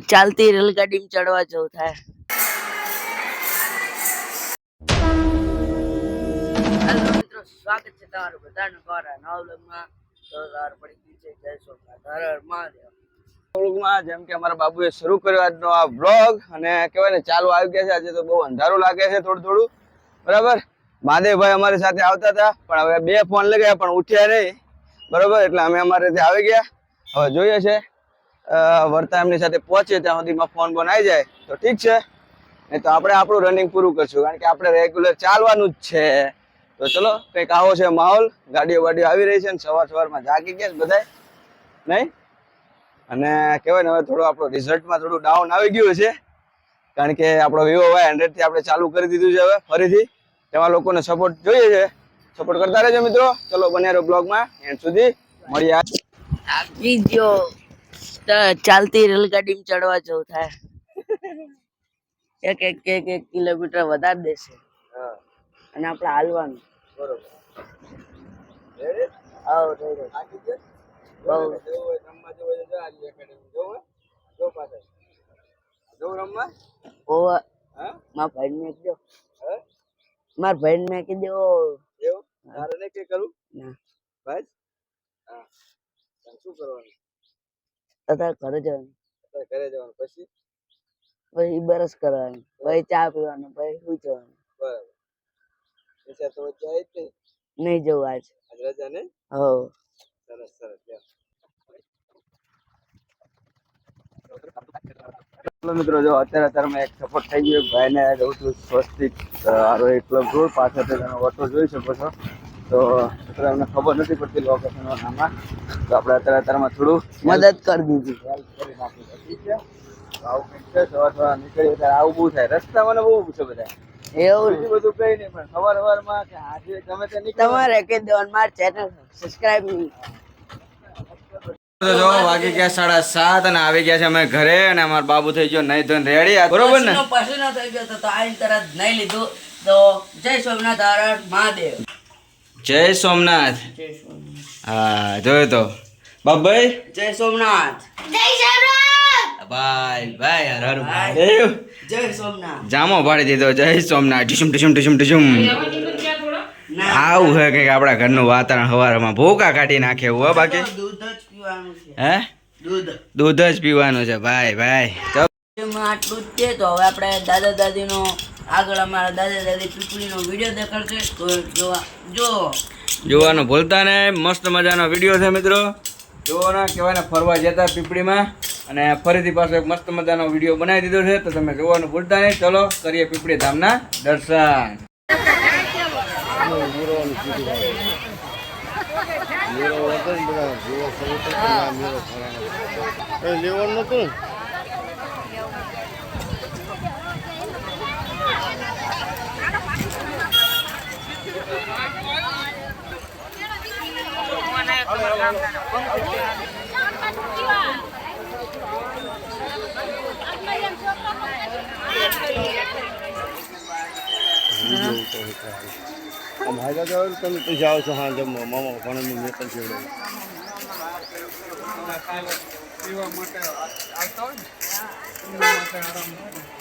ચાલતી રેલગાડીમાં ચડવા જવું થાય. સ્વાગત છે તમારું બધાનું મારા નવલગમાં વ્લોગમાં. પડી ગઈ છે, જય સોમનાથ. મહાદેવ. વ્લોગમાં જેમ કે અમારા બાબુએ શરૂ કર્યો આજનો આ વ્લોગ, અને કહેવાય ને, ચાલુ આવી ગયા છે. આજે તો બહુ અંધારું લાગે છે થોડું થોડું. બરાબર? મહાદેવભાઈ અમારી સાથે આવતા હતા, પણ હવે બે ફોન લગાયા પણ ઉઠ્યા નહીં. બરાબર? એટલે અમે અમારે ત્યાં આવી ગયા. હવે જોઈએ છે. વર્તા એમની સાથે પહોંચે ત્યાં સુધીમાં ફોન બોન આવી જાય, તો ઠીક છે. નહીં તો આપણે આપણું રનિંગ પૂરું કરશું, કારણ કે આપણે રેગ્યુલર ચાલવાનું જ છે. તો ચલો, કંઈક આવો છે માહોલ, ગાડીઓ વાડીઓ આવી રહી છે ને સવાર સવારમાં જાગી ગયા બધા નહીં? અને કહેવાય ને હવે થોડું આપણું રિઝલ્ટમાં થોડું ડાઉન આવી ગયું છે કારણ કે આપણો વિવો વાય હંડ્રેડથી આપણે ચાલુ કરી દીધું છે હવે ફરીથી. તેમાં લોકોને સપોર્ટ જોઈએ છે. સપોર્ટ કરતા રહેજો મિત્રો. ચલો, બન્યા બ્લોગમાં એન્ડ સુધી મળીએ. આપી ત- ચાલતી રેલગાડીમાં ચડવા જવું થાય. એક એક એક એક કિલોમીટર વધારે દેશે અને આપણે હાલવાનું. મારા ભાઈને મેં કીધું. મારા ભાઈને મેં કરું ના. શું કરવાનું? અત્યારે ઘરે જવાનું. ઘરે જવાનું. પછી? પછી બરસ કરવાની. પછી ચા પીવાનું. પછી સુઈ જવાનું. બરાબર. પછી તો જાય જ નહીં નહીં જવું આજ. આજ રજા ને? હો સરસ સરસ. મિત્રો જો અત્યારે અત્યારે મેં એક સપોર્ટ થઈ ગયો. ભાઈને રહું છું સ્વસ્તિક આરો એક ક્લબ રોડ. પાછળ તમે ઓટો જોઈ શકો છો. તો અમને ખબર નથી પડતી લોકેશન નામાં તો આપણે અત્યારે અત્યારમાં થોડું મદદ કરી દીધી. help કરી નાખી છે. ઠીક છે? તો આવું કંઈક છે સવાર સવાર નીકળીએ ત્યારે આવું બહુ થાય. રસ્તા મને બહુ છે બધા. એવું. બધું કઈ નહીં પણ સવાર સવારમાં કે આજે ગમે તે નીકળો. તમારે કહી દેવાનું મારા ચેનલ સબસ્ક્રાઇબ જો વાગી ગયા સાડા સાત અને આવી ગયા છે અમે ઘરે અને અમારા બાબુ થઈ ગયો નહીં ધોઈને રેડી. બરોબર ને? પસીનો થઈ ગયો તો આઈને તરત નહીં લીધું. તો જય સોમનાથ મહાદેવ. જય સોમનાથ હા જોયો તો બાબાઈ જય સોમનાથ ભાઈ ભાઈ હર હર મહાદેવ જય સોમનાથ જામો પાડી દીધો જય સોમનાથ ટીસુમ ટીસુમ ટીસુમ ટીસુમ આવું છે કંઈક આપણા ઘરનું વાતાવરણ હવારમાં ભૂકા કાઢી નાખે એવું હો બાકી દૂધ જ પીવાનું છે હે દૂધ દૂધ જ પીવાનું છે ભાઈ ભાઈ આટલું જ છે તો હવે આપણે દાદા દાદીનો આગળ અમારા દાદા દાદી પીપળીનો વીડિયો દેખાડશે. તો જોવા જો. જોવાનું ભૂલતા ને મસ્ત મજાનો વીડિયો છે મિત્રો. જોવાના કહેવાય ને ફરવા જતા પીપળીમાં. અને ફરીથી પાછો એક મસ્ત મજાનો વીડિયો બનાવી દીધો છે. તો તમે જોવાનું ભૂલતા નહીં. ચલો કરીએ પીપળી ધામના દર્શન. લેવાનું નતું ભાગ્યા જાવ તમે પછી આવશો હા જમવા મામા પણ મેં પણ છેડો થોડાક સાઈડ બાજુ અહીંયા તો હોય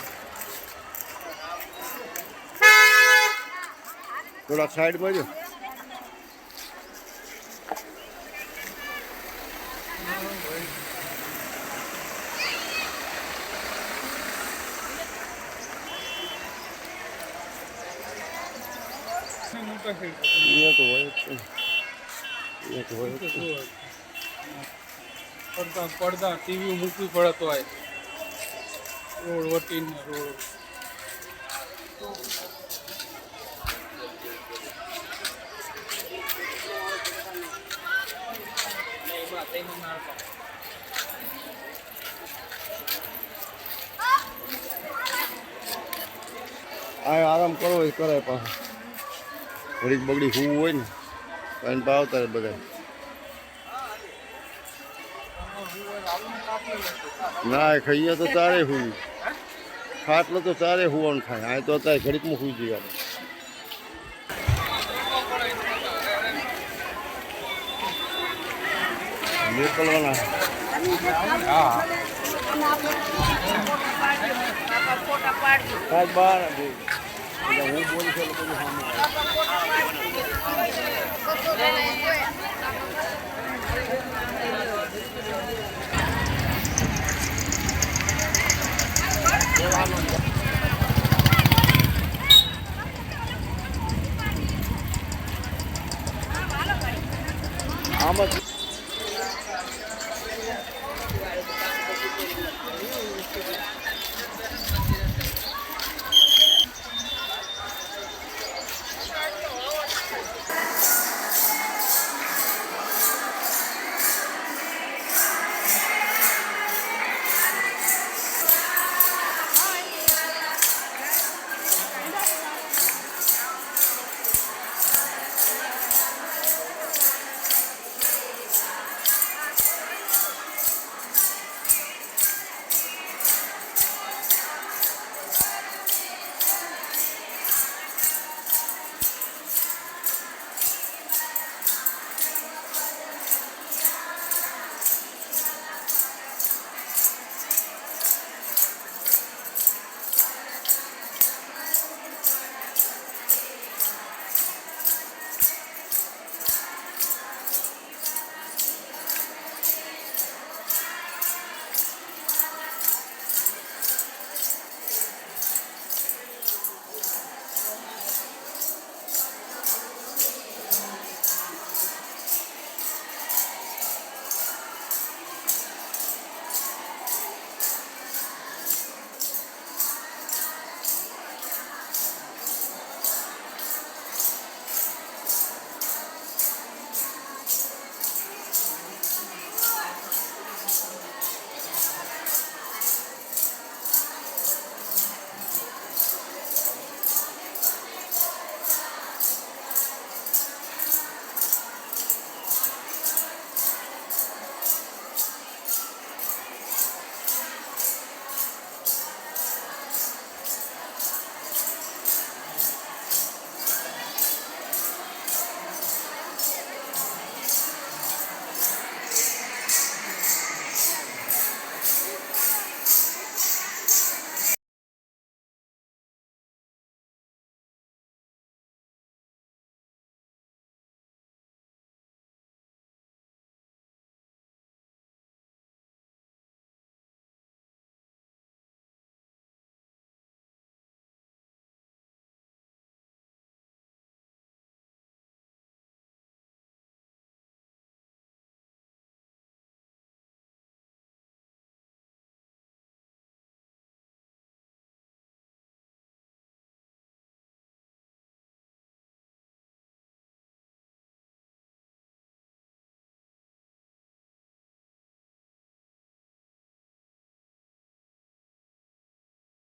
જ. સાઈડ અહીંયા એક હોય જ હોય પડદા પડદા, ટીવી મૂકવી પડે તો રોડ વટીને રોડ. આરામ કરવો હોય કરે પાછું. ઘડીક બગડી હું હોય ને પણ ભાવતા બધા ના, એ ખાઈએ તો તારે હું ખાટલો તો તારે હુવાનું ખાય. આ તો અત્યારે ઘડીકમાં હુઈ જઈએ નીકળવાના બહાર એટલે હું બોલું છું